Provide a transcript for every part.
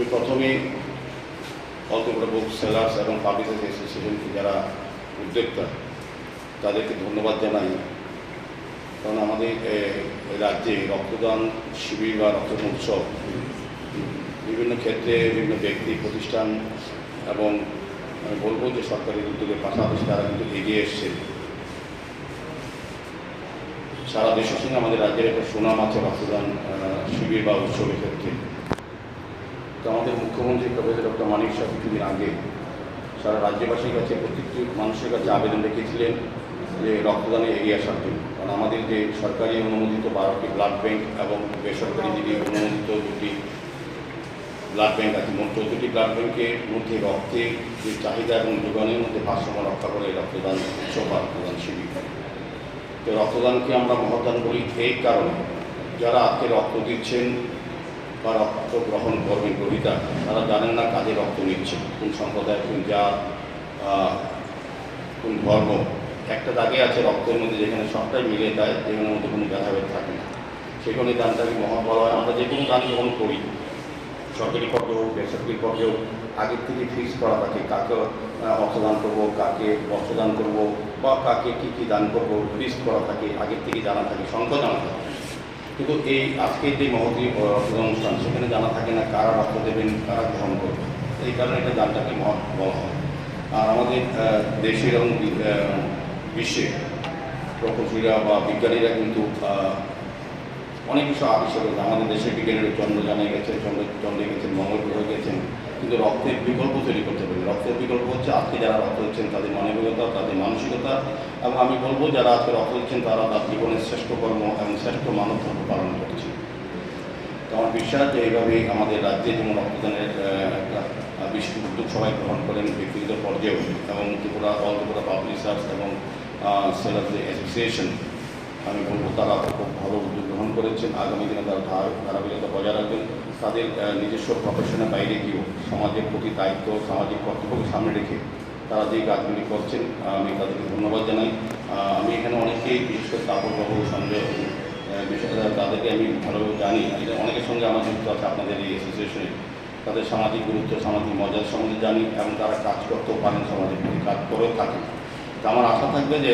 আমি অল্পপুরা বুক সেলার্স এবং পাবলিসিটি অ্যাসোসিয়েশনকে যারা উদ্যোক্তা, তাদেরকে ধন্যবাদ জানাই। কারণ আমাদের রাজ্যে রক্তদান শিবির বা রক্তদান উৎসব বিভিন্ন ক্ষেত্রে বিভিন্ন ব্যক্তি, প্রতিষ্ঠান এবং আমি বলব যে সরকারি উদ্যোগের পাশাপাশি তারা কিন্তু এগিয়ে এসছে। সারা দেশের সঙ্গে আমাদের রাজ্যের একটা সুনাম আছে রক্তদান শিবির বা উৎসবের ক্ষেত্রে। তো আমাদের মুখ্যমন্ত্রী প্রফেসর ডক্টর মানিক শাহ কিছুদিন আগে সারা রাজ্যবাসীর কাছে প্রত্যেকটি মানুষের কাছে আবেদন রেখেছিলেন যে রক্তদানে এগিয়ে আসার জন্য। কারণ আমাদের যে সরকারি অনুমোদিত বারোটি ব্লাড ব্যাংক এবং বেসরকারি যদি অনুমোদিত দুটি ব্লাড ব্যাংক আছে, মোট চোদ্দটি ব্লাড ব্যাংকের মধ্যে রক্তের যে চাহিদা এবং যোগানের মধ্যে ভারসাম্য রক্ষা করে রক্তদান উৎসব রক্তদান শিবির। তো রক্তদানকে আমরা মহদান বলি এই কারণে। যারা আজকে রক্ত দিচ্ছেন বা রক্ত গ্রহণ করবেন গ্রহিতা। তারা জানেন না কাজে রক্ত নিচ্ছে কোন সম্প্রদায় কোন আহ, কোন ধর্ম। একটা দাগে আছে রক্তের মধ্যে যেখানে সবটাই মিলে যায় যেখানের মধ্যে কোনো ভেদাভেদ থাকে না। সেখানে দানটাকে মহৎ বলা হয় আমরা যে কোনো দান গ্রহণ করি। সরকারি পর্বে হোক বেসরকারি পর্বে হোক আগের থেকে ফিক্স করা থাকে কাকে অর্থদান করব কাকে বস্ত্রদান করব বা কাকে কী কী দান করব লিস্ট করা থাকে আগের থেকে জানা থাকে সংখ্যা জানা থাকে। কিন্তু এই আজকের যে মহতী অনুষ্ঠান, সেখানে জানা থাকে না, কারা রক্ত দেবেন, কারা গ্রহণ করবেন, এই কারণে এটা দানটাকে মহৎ বলা হয়। আর আমাদের দেশের এবং বিশ্বে প্রকৌশলীরা বা বিজ্ঞানীরা কিন্তু অনেক কিছু আবিষ্কার করেছে। আমাদের দেশের বিজ্ঞানীরা চন্দ্রযানে গেছে, চন্দ্র, চন্দ্রে গেছেন, মঙ্গল গ্রহে গেছেন, কিন্তু রক্তের বিকল্প তৈরি করতে পারেন। রক্তের বিকল্প হচ্ছে, আজকে যারা রক্ত দিচ্ছেন, তাদের মানবিকতা তাদের মানসিকতা। এবং আমি বলব, যারা আজকে রক্ত দিচ্ছেন, তারা তার জীবনের শ্রেষ্ঠ কর্ম এবং শ্রেষ্ঠ মানব পালন করছে। তো আমার বিশ্বাস যে এইভাবেই আমাদের রাজ্যে যেমন রক্তদানের একটা বিশেষ উদ্যোগ সবাই গ্রহণ করেন ব্যক্তিগত পর্যায়েও, এবং ত্রিপুরা, অল ত্রিপুরা পাবলিশার্স এবং সেলার অ্যাসোসিয়েশন, আমি বলব তারা খুব ভালো উদ্যোগ গ্রহণ করেছেন। আগামী দিনে তারা ধারা- ধারাবাহিকতা বজায় রাখবেন। তাদের নিজস্ব প্রফেশনের বাইরে গিয়েও সমাজের প্রতি দায়িত্ব, সামাজিক কর্তব্যকে সামনে রেখে তারা যে কাজগুলি করছেন আমি তাদেরকে ধন্যবাদ জানাই। আমি এখানে অনেকেই, বিশেষ করে বিশেষ করে তাদেরকে আমি ভালোভাবে জানি। অনেকের সঙ্গে আমার যুক্ত আছে, আপনাদের এই অ্যাসোসিয়েশনে তাদের সামাজিক গুরুত্ব, সামাজিক মর্যাদা সম্বন্ধে জানি এবং তারা কাজ করতেও পারেন সমাজের প্রতি কাজ করেও থাকেন। তো আমার আশা থাকবে যে,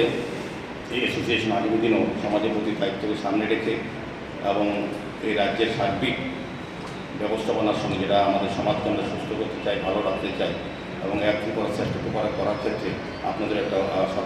এই অ্যাসোসিয়েশন আগামী দিনও সমাজের প্রতি দায়িত্বকে সামনে রেখে এবং এই রাজ্যের সার্বিক ব্যবস্থাপনার সঙ্গে যেটা আমাদের সমাজকে আমরা সুস্থ করতে চাই, ভালো রাখতে চাই এবং এক করার চেষ্টা করার ক্ষেত্রে আপনাদের একটা